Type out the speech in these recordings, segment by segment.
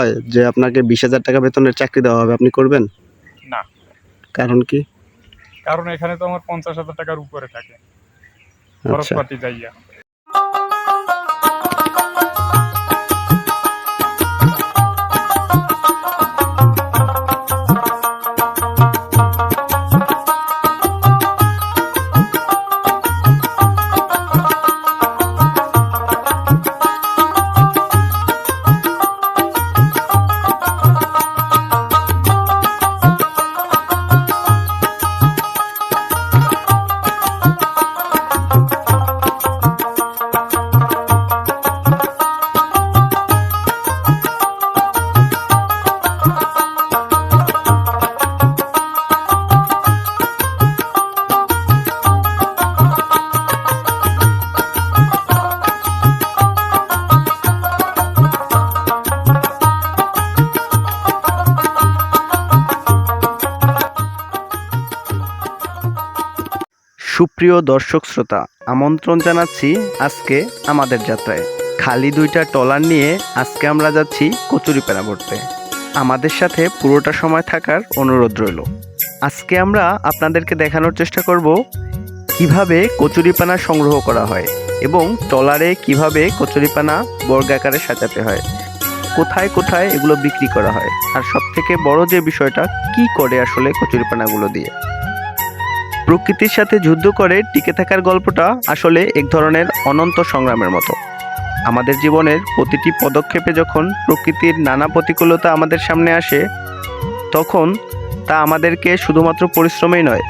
হয় যে আপনাকে বিশ হাজার টাকা বেতনের চাকরি দেওয়া হবে আপনি করবেন? না। কারণ কি? কারণ এখানে তো আমার পঞ্চাশ হাজার টাকার উপরে থাকে। খরচ খরচপাতি যাইয়া। সুপ্রিয় দর্শক শ্রোতা, আমন্ত্রণ জানাচ্ছি আজকে আমাদের যাত্রায়। খালি দুইটা টলার নিয়ে আজকে আমরা যাচ্ছি কচুরিপানা ভরতে। আমাদের সাথে পুরোটা সময় থাকার অনুরোধ রইল। আজকে আমরা আপনাদেরকে দেখানোর চেষ্টা করব কীভাবে কচুরিপানা সংগ্রহ করা হয় এবং টলারে কীভাবে কচুরিপানা বর্গাকারে সাজাতে হয়। কোথায় কোথায় এগুলো বিক্রি করা হয়? আর সব থেকে বড় যে বিষয়টা, কি করে আসলে কচুরিপানাগুলো দিয়ে? প্রকৃতির সাথে যুদ্ধ করে টিকে থাকার গল্পটা আসলে এক ধরনের অনন্ত সংগ্রামের মতো। আমাদের জীবনের প্রতিটি পদক্ষেপে যখন প্রকৃতির নানা প্রতিকূলতা আমাদের সামনে আসে, তখন তা আমাদেরকে শুধুমাত্র পরিশ্রমেই নয়,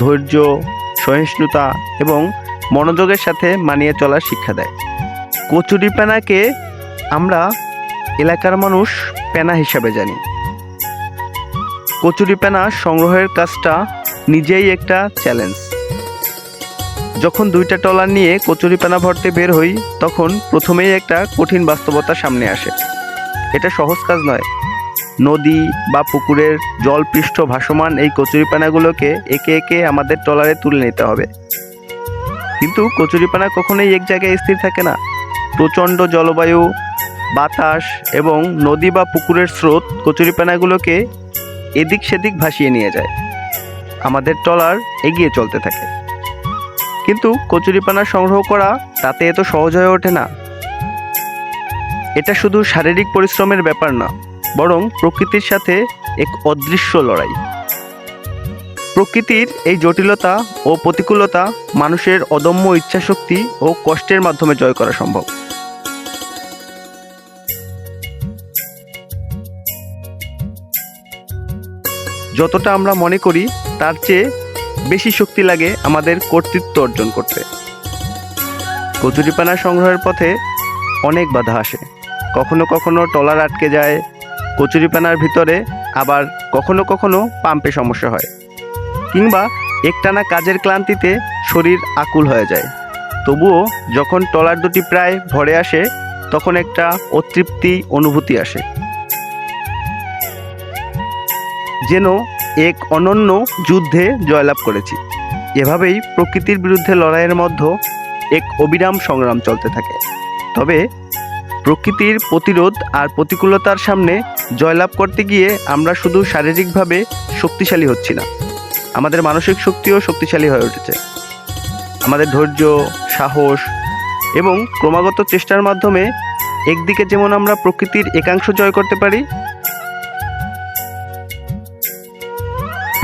ধৈর্য, সহিষ্ণুতা এবং মনোযোগের সাথে মানিয়ে চলার শিক্ষা দেয়। কচুরি পেনাকে আমরা এলাকার মানুষ পেনা হিসাবে জানি। কচুরি পেনা সংগ্রহের কাজটা নিজেই একটা চ্যালেঞ্জ যখন দুইটা টলার নিয়ে কচুরিপানা ভরতে বের হই, তখন প্রথমেই একটা কঠিন বাস্তবতা সামনে আসে। এটা সহজ কাজ নয়। নদী বা পুকুরের জলপৃষ্ঠ ভাসমান এই কচুরিপানাগুলোকে একে একে আমাদের টলারে তুলে নিতে হবে। কিন্তু কচুরিপানা কখনোই এক জায়গায় স্থির থাকে না। প্রচণ্ড জলবায়ু, বাতাস এবং নদী বা পুকুরের স্রোত কচুরিপানাগুলোকে এদিক সেদিক ভাসিয়ে নিয়ে যায়। আমাদের ট্রলার এগিয়ে চলতে থাকে। কিন্তু কচুরিপানা সংগ্রহ করা তাতে এত সহজ হয়ে ওঠে না। এটা শুধু শারীরিক পরিশ্রমের ব্যাপার না, বরং প্রকৃতির সাথে এক অদৃশ্য লড়াই। প্রকৃতির এই জটিলতা ও প্রতিকূলতা মানুষের অদম্য ইচ্ছাশক্তি ও কষ্টের মাধ্যমে জয় করা সম্ভব। যতটা আমরা মনে করি, তার চেয়ে বেশি শক্তি লাগে আমাদের কর্তৃত্ব অর্জন করতে। কচুরিপানা সংগ্রহের পথে অনেক বাধা আসে। কখনো কখনো টলার আটকে যায়, কচুরিপানার ভিতরে আবার কখনো কখনো পাম্পে সমস্যা হয়, কিংবা একটানা কাজের ক্লান্তিতে শরীর আকুল হয়ে যায়। তবুও যখন টলার দুটি প্রায় ভরে আসে, তখন একটা অতৃপ্তি অনুভূতি আসে। যেন এক অনন্য যুদ্ধে জয়লাভ করেছি। এভাবেই প্রকৃতির বিরুদ্ধে লড়াইয়ের মধ্যে এক অবিরাম সংগ্রাম চলতে থাকে। তবে প্রকৃতির প্রতিরোধ আর প্রতিকূলতার সামনে জয়লাভ করতে গিয়ে আমরা শুধু শারীরিকভাবে শক্তিশালী হচ্ছি না। আমাদের মানসিক শক্তিও শক্তিশালী হয়ে উঠেছে। আমাদের ধৈর্য, সাহস এবং ক্রমাগত চেষ্টার মাধ্যমে একদিকে যেমন আমরা প্রকৃতির একাংশ জয় করতে পারি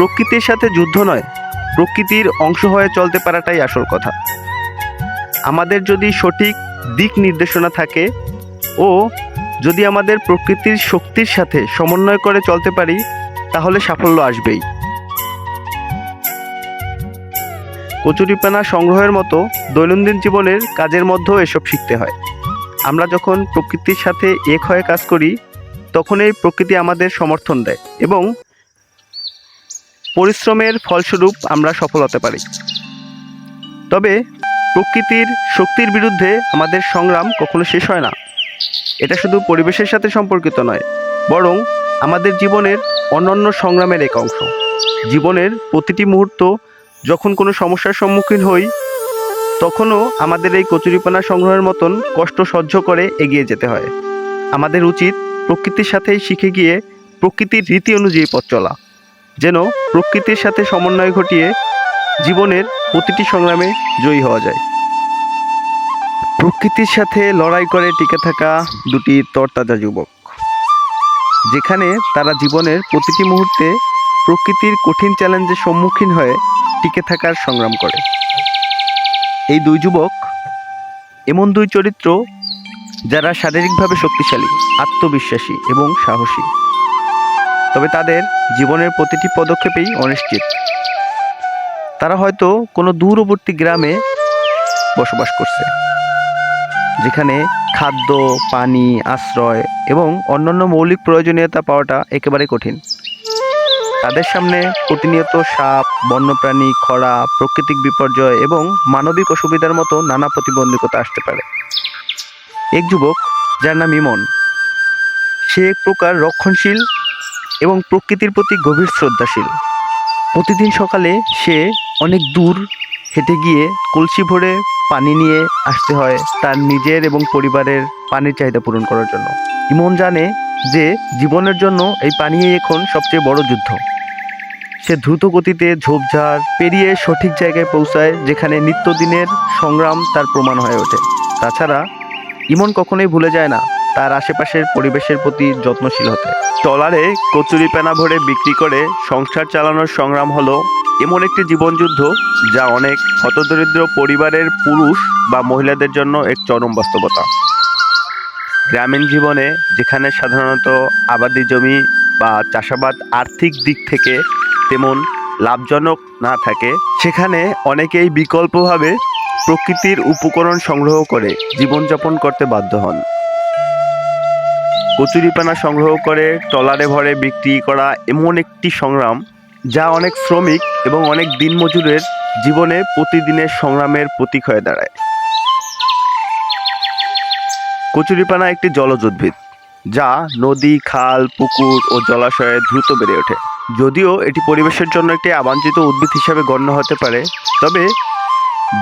প্রকৃতির সাথে যুদ্ধ নয়, প্রকৃতির অংশ হয়ে চলতে পারাটাই আসল কথা। আমাদের যদি সঠিক দিক নির্দেশনা থাকে ও যদি আমাদের প্রকৃতির শক্তির সাথে সমন্বয় করে চলতে পারি, তাহলে সাফল্য আসবেই। কচুরিপানা সংগ্রহের মতো দৈনন্দিন জীবনের কাজের মধ্যেও এসব শিখতে হয়। আমরা যখন প্রকৃতির সাথে এক হয়ে কাজ করি তখন এই প্রকৃতি আমাদের সমর্থন দেয় এবং পরিশ্রমের ফলস্বরূপ আমরা সফল হতে পারি। তবে প্রকৃতির শক্তির বিরুদ্ধে আমাদের সংগ্রাম কখনো শেষ হয় না। এটা শুধু পরিবেশের সাথে সম্পর্কিত নয়, বরং আমাদের জীবনের অনন্য সংগ্রামের এক অংশ। জীবনের প্রতিটি মুহূর্ত যখন কোনো সমস্যার সম্মুখীন হই, তখনও আমাদের এই কচুরিপানা সংগ্রহের মতন কষ্ট সহ্য করে এগিয়ে যেতে হয়। আমাদের উচিত প্রকৃতির সাথেই শিখে গিয়ে প্রকৃতির রীতি অনুযায়ী পথ চলা। যেন প্রকৃতির সাথে সমন্বয় ঘটিয়ে জীবনের প্রতিটি সংগ্রামে জয়ী হওয়া যায়। প্রকৃতির সাথে লড়াই করে টিকে থাকা দুটি তরতাজা যুবক, যেখানে তারা জীবনের প্রতিটি মুহূর্তে প্রকৃতির কঠিন চ্যালেঞ্জের সম্মুখীন হয়ে টিকে থাকার সংগ্রাম করে। এই দুই যুবক, এমন দুই চরিত্র যারা শারীরিকভাবে শক্তিশালী, আত্মবিশ্বাসী এবং সাহসী। তবে তাদের জীবনের প্রতিটি পদক্ষেপেই অনিশ্চিত। তারা হয়তো কোনো দূরবর্তী গ্রামে বসবাস করছে, যেখানে খাদ্য, পানি, আশ্রয় এবং অন্যান্য মৌলিক প্রয়োজনীয়তা পাওয়াটা একেবারে কঠিন। তাদের সামনে প্রতিনিয়ত সাপ, বন্যপ্রাণী, খরা, প্রাকৃতিক বিপর্যয় এবং মানবিক অসুবিধার মতো নানা প্রতিবন্ধকতা আসতে পারে। এক যুবক যার নাম ইমন। সে এক প্রকার রক্ষণশীল এবং প্রকৃতির প্রতি গভীর শ্রদ্ধাশীল। প্রতিদিন সকালে সে অনেক দূর হেঁটে গিয়ে কলসি ভরে পানি নিয়ে আসতে হয় তার নিজের এবং পরিবারের পানির চাহিদা পূরণ করার জন্য। ইমন জানে যে জীবনের জন্য এই পানি এখন সবচেয়ে বড় যুদ্ধ। সে দ্রুত গতিতে ঝোপঝাড় পেরিয়ে সঠিক জায়গায় পৌঁছায় যেখানে নিত্যদিনের সংগ্রাম তার প্রমাণ হয়ে ওঠে। তাছাড়া ইমন কখনোই ভুলে যায় না তার আশেপাশের পরিবেশের প্রতি যত্নশীল হতে। ট্রলারে কচুরিপানা ভরে বিক্রি করে সংসার চালানোর সংগ্রাম হলো এমন একটি জীবনযুদ্ধ যা অনেক হতদরিদ্র পরিবারের পুরুষ বা মহিলাদের জন্য এক চরম বাস্তবতা। গ্রামীণ জীবনে যেখানে সাধারণত আবাদি জমি বা চাষাবাদ আর্থিক দিক থেকে তেমন লাভজনক না থাকে, সেখানে অনেকেই বিকল্পভাবে প্রকৃতির উপকরণ সংগ্রহ করে জীবনযাপন করতে বাধ্য হন। কচুরিপানা সংগ্রহ করে, ট্রলারে ভরে বিক্রি করা এমন একটি সংগ্রাম যা অনেক শ্রমিক এবং অনেক দিনমজুরের জীবনে প্রতিদিনের সংগ্রামের প্রতীক হয়ে দাঁড়ায়। কচুরিপানা একটি জলজ উদ্ভিদ যা নদী, খাল, পুকুর ও জলাশয়ে দ্রুত বেড়ে ওঠে। যদিও এটি পরিবেশের জন্য একটি আবাঞ্ছিত উদ্ভিদ হিসাবে গণ্য হতে পারে, তবে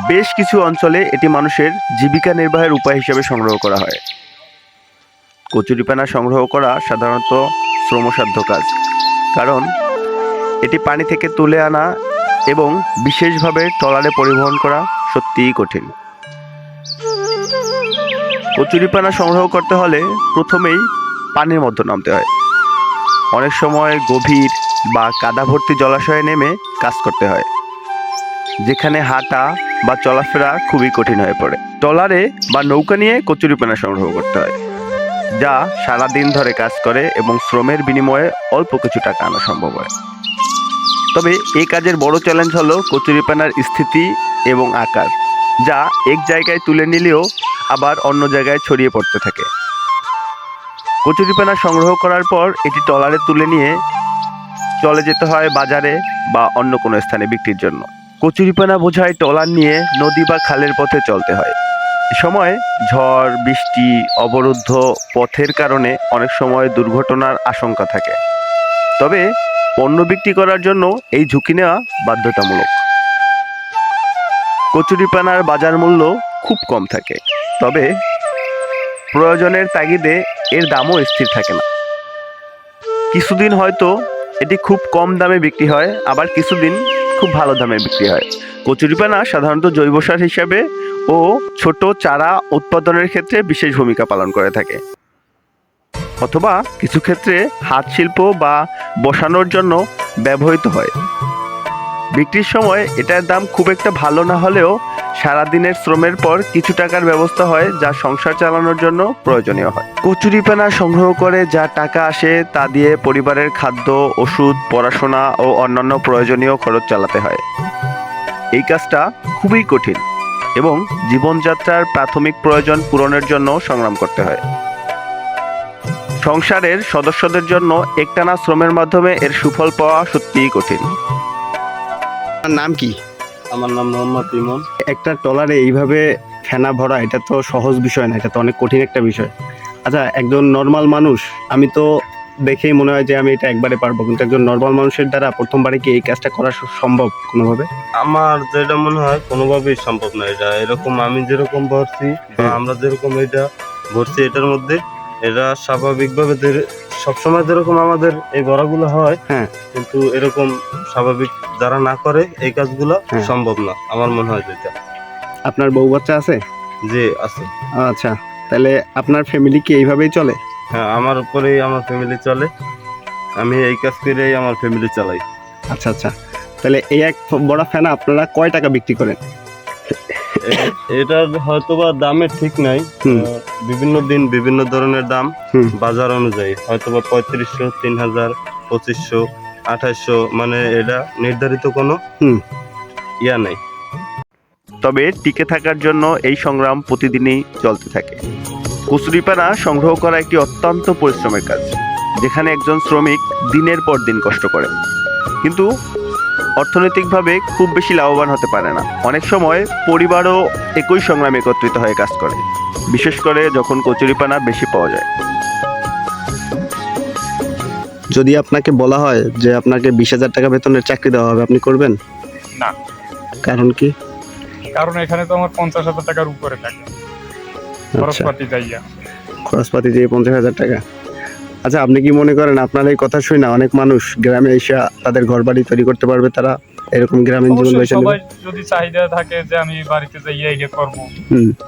বেশ কিছু অঞ্চলে এটি মানুষের জীবিকা নির্বাহের উপায় হিসেবে সংগ্রহ করা হয়। কচুরিপানা সংগ্রহ করা সাধারণত শ্রমসাধ্য কাজ। কারণ এটি পানি থেকে তুলে আনা এবং বিশেষভাবে ট্রলারে পরিবহন করা সত্যিই কঠিন। কচুরিপানা সংগ্রহ করতে হলে প্রথমেই পানির মধ্যে নামতে হয়। অনেক সময় গভীর বা কাদা ভর্তি জলাশয়ে নেমে কাজ করতে হয়, যেখানে হাঁটা বা চলাফেরা খুবই কঠিন হয়ে পড়ে। ট্রলারে বা নৌকা নিয়ে কচুরিপানা সংগ্রহ করতে হয়। যা সারাদিন ধরে কাজ করে এবং শ্রমের বিনিময়ে অল্প কিছু টাকা আনা সম্ভব হয়। তবে এই কাজের বড় চ্যালেঞ্জ হলো কচুরিপানার স্থিতি এবং আকার, যা এক জায়গায় তুলে নিলেও আবার অন্য জায়গায় ছড়িয়ে পড়তে থাকে। কচুরিপানা সংগ্রহ করার পর এটি ট্রলারে তুলে নিয়ে চলে যেতে হয় বাজারে বা অন্য কোনো স্থানে বিক্রির জন্য। কচুরিপানা বোঝায় ট্রলার নিয়ে নদী বা খালের পথে চলতে হয়। সময় ঝড়, বৃষ্টি, অবরুদ্ধ পথের কারণে অনেক সময় দুর্ঘটনার আশঙ্কা থাকে। তবে পণ্য বিক্রি করার জন্য এই ঝুঁকি নেওয়া বাধ্যতামূলক। কচুরিপানার বাজার মূল্য খুব কম থাকে, তবে প্রয়োজনের তাগিদে এর দামও স্থির থাকে না। কিছুদিন হয়তো এটি খুব কম দামে বিক্রি হয়, আবার কিছুদিন খুব ভালো দামে বিক্রি হয়। কচুরিপানা সাধারণত জৈব সার হিসাবে ও ছোট চারা উৎপাদনের ক্ষেত্রে বিশেষ ভূমিকা পালন করে থাকে। অথবা কিছু ক্ষেত্রে হাত শিল্প বা বসানোর জন্য ব্যবহৃত হয়। বিক্রির সময় এটার দাম খুব একটা ভালো না হলেও সারাদিনের শ্রমের পর কিছু টাকার ব্যবস্থা হয় যা সংসার চালানোর জন্য প্রয়োজনীয় হয়। কচুরিপানা সংগ্রহ করে যা টাকা আসে তা দিয়ে পরিবারের খাদ্য, ওষুধ, পড়াশোনা ও অন্যান্য প্রয়োজনীয় খরচ চালাতে হয়। এই কাজটা খুবই কঠিন এবং জীবনযাত্রার প্রাথমিক প্রয়োজন পূরণের জন্য সংগ্রাম করতে হয়। সংসারের সদস্যদের জন্য একটানা শ্রমের মাধ্যমে এর সুফল পাওয়া সত্যিই কঠিন। নাম কি? আমার নাম মোহাম্মদ ইমন। একটা ট্রলারে এইভাবে ফেনা ভরা এটা তো সহজ বিষয় না এটা তো অনেক কঠিন একটা বিষয়। আচ্ছা একজন নর্মাল মানুষ আমি তো দেখেই মনে হয় যে আমি এটা একবারে পারব কিন্তু একজন নর্মাল মানুষের দ্বারা প্রথমবারে কি এই কাজটা করা সম্ভব কোনোভাবে? আমার যেটা মনে হয় কোনোভাবেই সম্ভব না এটা। এরকম আমি যেরকম ভরছি। আমরা যেরকম এটা ভরছি এটার মধ্যে এরা স্বাভাবিকভাবে সবসময় যেরকম আমাদের এই বড়াগুলো হয় হ্যাঁ। কিন্তু এরকম স্বাভাবিক যারা না করে এই কাজগুলো হ্যাঁ। সম্ভব না আমার মনে হয় যেটা। আপনার বউ বাচ্চা আছে? যে আছে। আচ্ছা তাহলে আপনার ফ্যামিলি কি এইভাবেই চলে? হ্যাঁ আমার উপরেই আমার ফ্যামিলি চলে। আমি এই কাজ করেই আমার ফ্যামিলি চালাই। আচ্ছা আচ্ছা। তাহলে এই এক বড় ফেনা আপনারা কয় টাকা বিক্রি করেন? এটার হয়তো বা দামের ঠিক নাই। বিভিন্ন দিন বিভিন্ন ধরনের দাম। হুম। বাজার অনুযায়ী হয়তো বা পঁয়ত্রিশশো তিন হাজার পঁচিশশো আঠাশশো মানে এটা নির্ধারিত কোনো হুম। ইয়া নেই। তবে টিকে থাকার জন্য এই সংগ্রাম প্রতিদিনই চলতে থাকে। কচুরিপানা সংগ্রহ করা একটি অত্যন্ত পরিশ্রমের কাজ যেখানে একজন শ্রমিক দিনের পর দিন কষ্ট করে কিন্তু অর্থনৈতিকভাবে খুব বেশি লাভবান হতে পারে না। অনেক সময় পরিবারও একই সংগ্রামে একত্রিত হয়ে কাজ করে বিশেষ করে যখন কচুরিপানা বেশি পাওয়া যায়। যদি আপনাকে বলা হয় যে আপনাকে বিশ হাজার টাকা বেতনের চাকরি দেওয়া হবে আপনি করবেন? না। কারণ কি? কারণ এখানে তো আমার পঞ্চাশ হাজার টাকার উপরে থাকে। আচ্ছা। খরচপাতি যাইয়া। খরচপাতি দিয়ে পঞ্চাশ হাজার টাকা? আচ্ছা আপনি কি মনে করেন আপনার এই কথা শুনে অনেক মানুষ গ্রামে এসে তাদের ঘর বাড়ি তৈরি করতে পারবে তারা? এরকম গ্রামীণ জীবন বেছে সবাই যদি চাহিদা থাকে যে আমি বাড়িতে যাইয়া ইয়ে করব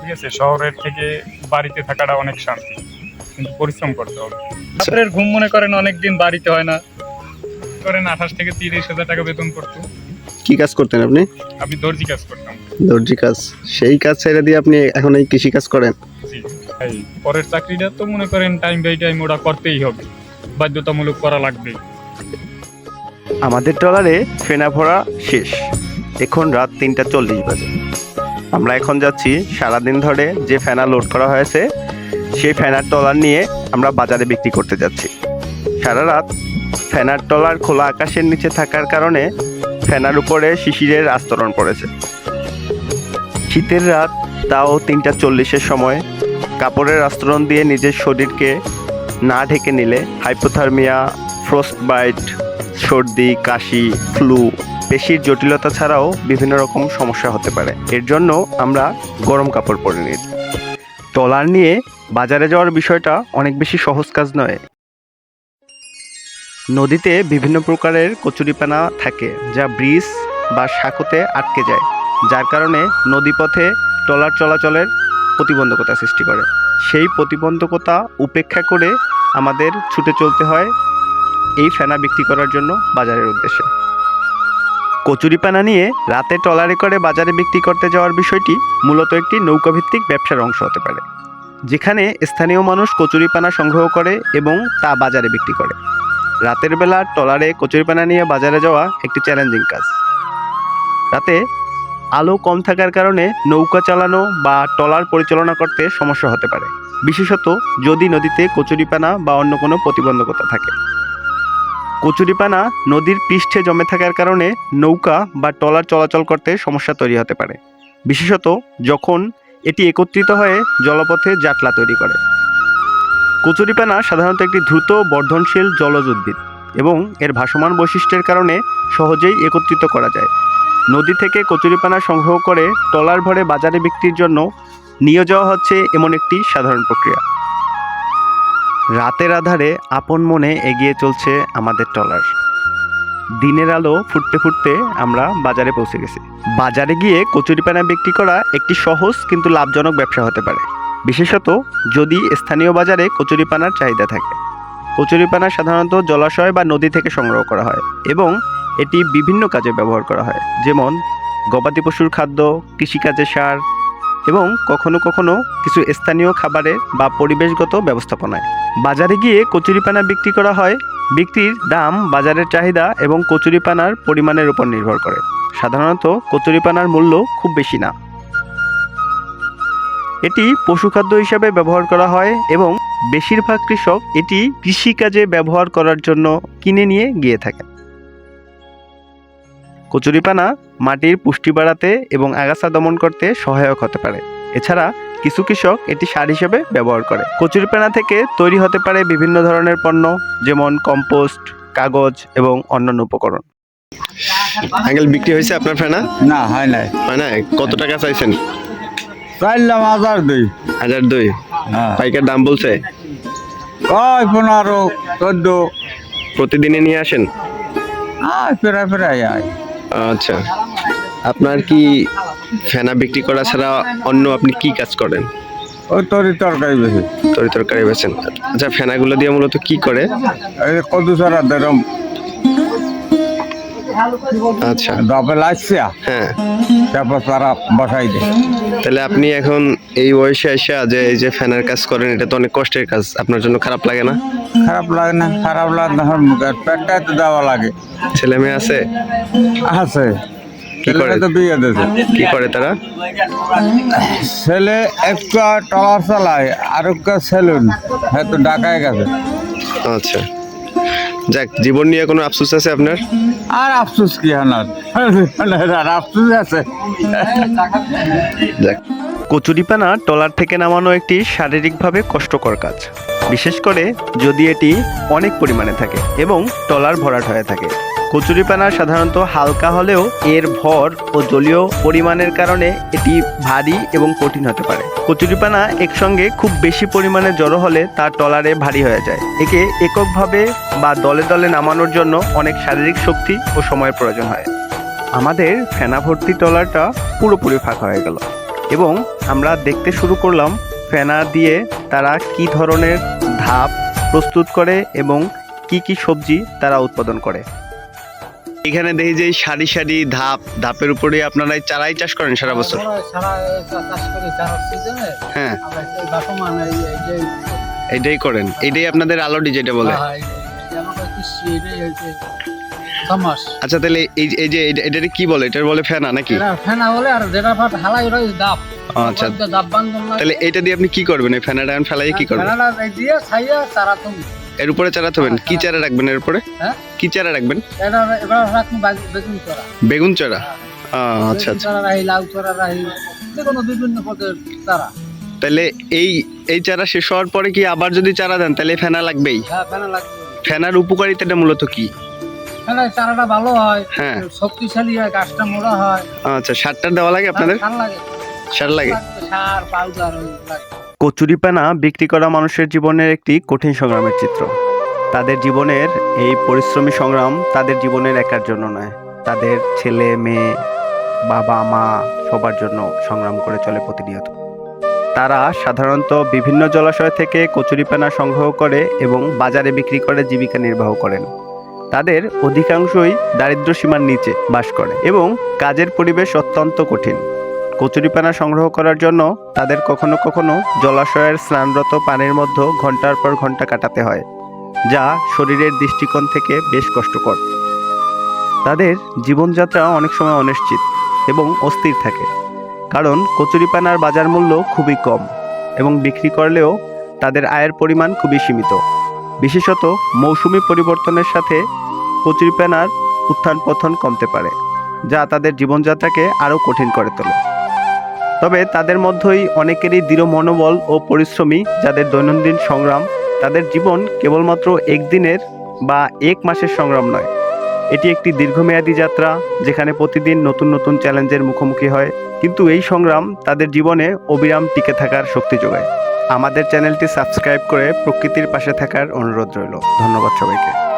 ঠিক আছে? শহরের থেকে বাড়িতে থাকাটা অনেক শান্তি কিন্তু পরিশ্রম করতে হবে। রাত্রের ঘুম মনে করেন অনেকদিন বাড়িতে হয় না। করেন আঠাশ থেকে তিরিশ হাজার টাকা বেতন করতো। কি কাজ করতেন আপনি? আমি দর্জি কাজ করতাম। দর্জি কাজ। সেই কাজ ছেড়ে দিয়ে আপনি এখন এই কৃষি কাজ করেন? পরের চাকরিটা তো মনে করেন টাইম বাই টাইম ওটা করতেই হবে। বাধ্যতামূলক করা লাগবে। আমাদের ট্রলারে ফেনা ভরা শেষ। এখন রাত তিনটা চল্লিশ বাজে। আমরা এখন যাচ্ছি সারাদিন ধরে যে ফেনা লোড করা হয়েছে, সেই ফেনার ট্রলার নিয়ে আমরা বাজারে বিক্রি করতে যাচ্ছি। সারা রাত ফেনার ট্রলার খোলা আকাশের নিচে থাকার কারণে ফেনার উপরে শিশিরের আস্তরণ পড়েছে। শীতের রাত তাও তিনটা চল্লিশের সময় কাপড়ের আস্তরণ দিয়ে নিজের শরীরকে না ঢেকে নিলে হাইপোথার্মিয়া ফ্রস্ট বাইট সর্দি, কাশি, ফ্লু পেশির জটিলতা ছাড়াও বিভিন্ন রকম সমস্যা হতে পারে। এর জন্য আমরা গরম কাপড় পরে নিই। ট্রলার নিয়ে বাজারে যাওয়ার বিষয়টা অনেক বেশি সহজ কাজ নয়। নদীতে বিভিন্ন প্রকারের কচুরিপানা থাকে, যা ব্রিজ বা সাঁকোতে আটকে যায়, যার কারণে নদীপথে ট্রলার চলাচলের প্রতিবন্ধকতা সৃষ্টি করে। সেই প্রতিবন্ধকতা উপেক্ষা করে আমাদের ছুটে চলতে হয় এই ফেনা বিক্রি করার জন্য বাজারের উদ্দেশ্যে। কচুরিপানা নিয়ে রাতে ট্রলারে করে বাজারে বিক্রি করতে যাওয়ার বিষয়টি মূলত একটি নৌকাভিত্তিক ব্যবসার অংশ হতে পারে, যেখানে স্থানীয় মানুষ কচুরিপানা সংগ্রহ করে এবং তা বাজারে বিক্রি করে। রাতের বেলা ট্রলারে কচুরিপানা নিয়ে বাজারে যাওয়া একটি চ্যালেঞ্জিং কাজ। রাতে আলো কম থাকার কারণে নৌকা চালানো বা ট্রলার পরিচালনা করতে সমস্যা হতে পারে। বিশেষত যদি নদীতে কচুরিপানা বা অন্য কোনো প্রতিবন্ধকতা থাকে। কচুরিপানা নদীর পৃষ্ঠে জমে থাকার কারণে নৌকা বা ট্রলার চলাচল করতে সমস্যা তৈরি হতে পারে। বিশেষত যখন এটি একত্রিত হয়ে জলপথে জাটলা তৈরি করে। কচুরিপানা সাধারণত একটি দ্রুত বর্ধনশীল জলজ উদ্ভিদ এবং এর ভাসমান বৈশিষ্ট্যের কারণে সহজেই একত্রিত করা যায়। নদী থেকে কচুরিপানা সংগ্রহ করে ট্রলার ভরে বাজারে বিক্রির জন্য নিয়ে যাওয়া হচ্ছে এমন একটি সাধারণ প্রক্রিয়া। রাতের আধারে আপন মনে এগিয়ে চলছে আমাদের ট্রলার দিনের আলো ফুটতে ফুটতে আমরা বাজারে পৌঁছে গেছি। বাজারে গিয়ে কচুরিপানা বিক্রি করা একটি সহজ কিন্তু লাভজনক ব্যবসা হতে পারে। বিশেষত যদি স্থানীয় বাজারে কচুরিপানার চাহিদা থাকে। কচুরিপানা সাধারণত জলাশয় বা নদী থেকে সংগ্রহ করা হয় এবং এটি বিভিন্ন কাজে ব্যবহার করা হয়, যেমন গবাদি পশুর খাদ্য, কৃষিকাজে সার এবং কখনো কখনো কিছু স্থানীয় খাবারে বা পরিবেশগত ব্যবস্থাপনায়। বাজারে গিয়ে কচুরিপানা বিক্রি করা হয়। বিক্রির দাম বাজারের চাহিদা এবং কচুরিপানার পরিমাণের উপর নির্ভর করে। সাধারণত কচুরিপানার মূল্য খুব বেশি না। এটি পশুখাদ্য হিসাবে ব্যবহার করা হয় এবং বেশিরভাগ কৃষক এটি কৃষিকাজে ব্যবহার করার জন্য কিনে নিয়ে গিয়ে থাকেন। কচুরিপানা মাটির পুষ্টি বাড়াতে এবং আগাছা দমন করতে সহায়ক হতে পারে। এছাড়া কিছু কৃষক এটি সার হিসেবে ব্যবহার করে। কচুরিপানা থেকে তৈরি হতে পারে বিভিন্ন ধরনের পণ্য যেমন কম্পোস্ট কাগজ এবং অন্যান্য উপকরণ। আঙ্কেল বিক্রি হয়েছে আপনার ফেনা? না হয় নাই। হয় না কত টাকা চাইছেন? চাইলাম হাজার দুই। হাজার দুই? হ্যাঁ। পাইকার দাম বলছে? ওই পনেরো চোদ্দ। প্রতিদিনই নিয়ে আসেন? প্রায় আয়। আচ্ছা। আপনার কি ফেনা বিক্রি করা ছাড়া অন্য আপনি কি কাজ করেন? ওই তরি তরকারি বেশি তরি তরকারি বেছেন আচ্ছা ফেনাগুলো দিয়ে মূলত কি করে? কদু ছাড়া দেরম আচ্ছা। দপে লাগছে? হ্যাঁ। তারপর তারা বসাই দেয়। তাহলে আপনি এখন এই বয়সে এসে যে এই যে ফ্যানের কাজ করেন এটা তো অনেক কষ্টের কাজ। আপনার জন্য খারাপ লাগে না? খারাপ লাগে না খারাপ লাগে না। পেটটা তো দেওয়া লাগে। ছেলে মেয়ে আছে? আছে। কি করে? তো বিয়ে দিয়েছে। কি করে তারা? ছেলে একটা টলার চালায় আর একটা সেলুন। হ্যাঁ তো ঢাকায় গেছে। আচ্ছা। যাক জীবন নিয়ে কোনো আফসোস আছে আপনার? আর আফসোস কি আনার? আর আফসোস আছে। যাক। কচুরিপানা টলার থেকে নামানো একটি শারীরিকভাবে কষ্টকর কাজ। বিশেষ করে যদি এটি অনেক পরিমাণে থাকে এবং টলার ভরাট হয়ে থাকে। কচুরিপানা সাধারণত হালকা হলেও এর ভর ও জলীয় পরিমাণের কারণে এটি ভারী এবং কঠিন হতে পারে। কচুরিপানা একসঙ্গে খুব বেশি পরিমাণে জড়ো হলে তা টলারে ভারী হয়ে যায়। একে এককভাবে বা দলে দলে নামানোর জন্য অনেক শারীরিক শক্তি ও সময়ের প্রয়োজন হয়। আমাদের ফেনা ভর্তি টলারটা পুরোপুরি ফাঁকা হয়ে গেল এবং আমরা দেখতে শুরু করলাম ফেনা দিয়ে তারা কি ধরনের ধাপ প্রস্তুত করে এবং কি কি সবজি তারা উৎপাদন করে। এখানে দেখি যে সারি সারি ধাপ ধাপের উপরে আপনারা এই চারাই চাষ করেন সারা বছর? হ্যাঁ। এটাই করেন। এটাই আপনাদের আলোডি যেটা বলে? হ্যাঁ, আচ্ছা তাহলে এই এই যে এটা- এটারে কি বলে? এটার বলে ফেনা নাকি? ফেনা বলে আর যেটা ফাট হালাই ওটা দাপ আচ্ছা। দাপ বান্ধন তাহলে এটা দিয়ে আপনি কি করবেন? এই ফেনাটা ফেলাই কি করবেন? ফেনাটা দিয়ে ছাইয়া চারা তুমি এর উপরে চারা থবেন কি চারা রাখবেন এর উপরে? হ্যাঁ? কি চারা রাখবেন? বেগুন চারা। আচ্ছা আচ্ছা। লাউ চড়া রাহি যে কোনো বিভিন্ন পদের চারা। তাহলে এই এই চারা শেষ হওয়ার পরে কি আবার যদি চারা দেন তাহলে ফেনা লাগবেই? হ্যাঁ ফেনা লাগবে। ফেনার উপকারিতাটা মূলত কি? চারাটা ভালো হয় হ্যাঁ। শক্তিশালী হয় গাছটা মোড়া হয়। আচ্ছা সারটা দেওয়া লাগে আপনাদের? সার লাগে। সার লাগে। সার পাউডার লাগে। কচুরিপানা বিক্রি করা মানুষের জীবনের একটি কঠিন সংগ্রামের চিত্র। তাদের জীবনের এই পরিশ্রমী সংগ্রাম তাদের জীবনের একার জন্য নয়। তাদের ছেলে, মেয়ে, বাবা, মা সবার জন্য সংগ্রাম করে চলে প্রতিনিয়ত। তারা সাধারণত বিভিন্ন জলাশয় থেকে কচুরিপানা সংগ্রহ করে এবং বাজারে বিক্রি করে, জীবিকা নির্বাহ করেন। তাদের অধিকাংশই দারিদ্র্য সীমার নিচে বাস করে এবং কাজের পরিবেশ অত্যন্ত কঠিন। কচুরিপানা সংগ্রহ করার জন্য তাদের কখনো কখনো জলাশয়ের স্নানরত পানির মধ্যে ঘণ্টার পর ঘণ্টা কাটাতে হয়, যা শরীরের দৃষ্টিকোণ থেকে বেশ কষ্টকর। তাদের জীবনযাত্রা অনেক সময় অনিশ্চিত এবং অস্থির থাকে, কারণ কচুরিপানার বাজার মূল্য খুবই কম এবং বিক্রি করলেও তাদের আয়ের পরিমাণ খুবই সীমিত। বিশেষত মৌসুমি পরিবর্তনের সাথে কচুরিপানার উত্থান পতন কমতে পারে, যা তাদের জীবনযাত্রাকে আরও কঠিন করে তোলে। তবে তাদের মধ্যেই অনেকেরই দৃঢ় মনোবল ও পরিশ্রমী যাদের দৈনন্দিন সংগ্রাম, তাদের জীবন কেবলমাত্র একদিনের বা এক মাসের সংগ্রাম নয়। এটি একটি দীর্ঘমেয়াদী যাত্রা যেখানে প্রতিদিন নতুন নতুন চ্যালেঞ্জের মুখোমুখি হয়, কিন্তু এই সংগ্রাম তাদের জীবনে অবিরাম টিকে থাকার শক্তি যোগায়। আমাদের চ্যানেলটি সাবস্ক্রাইব করে প্রকৃতির পাশে থাকার অনুরোধ রইল। ধন্যবাদ সবাইকে।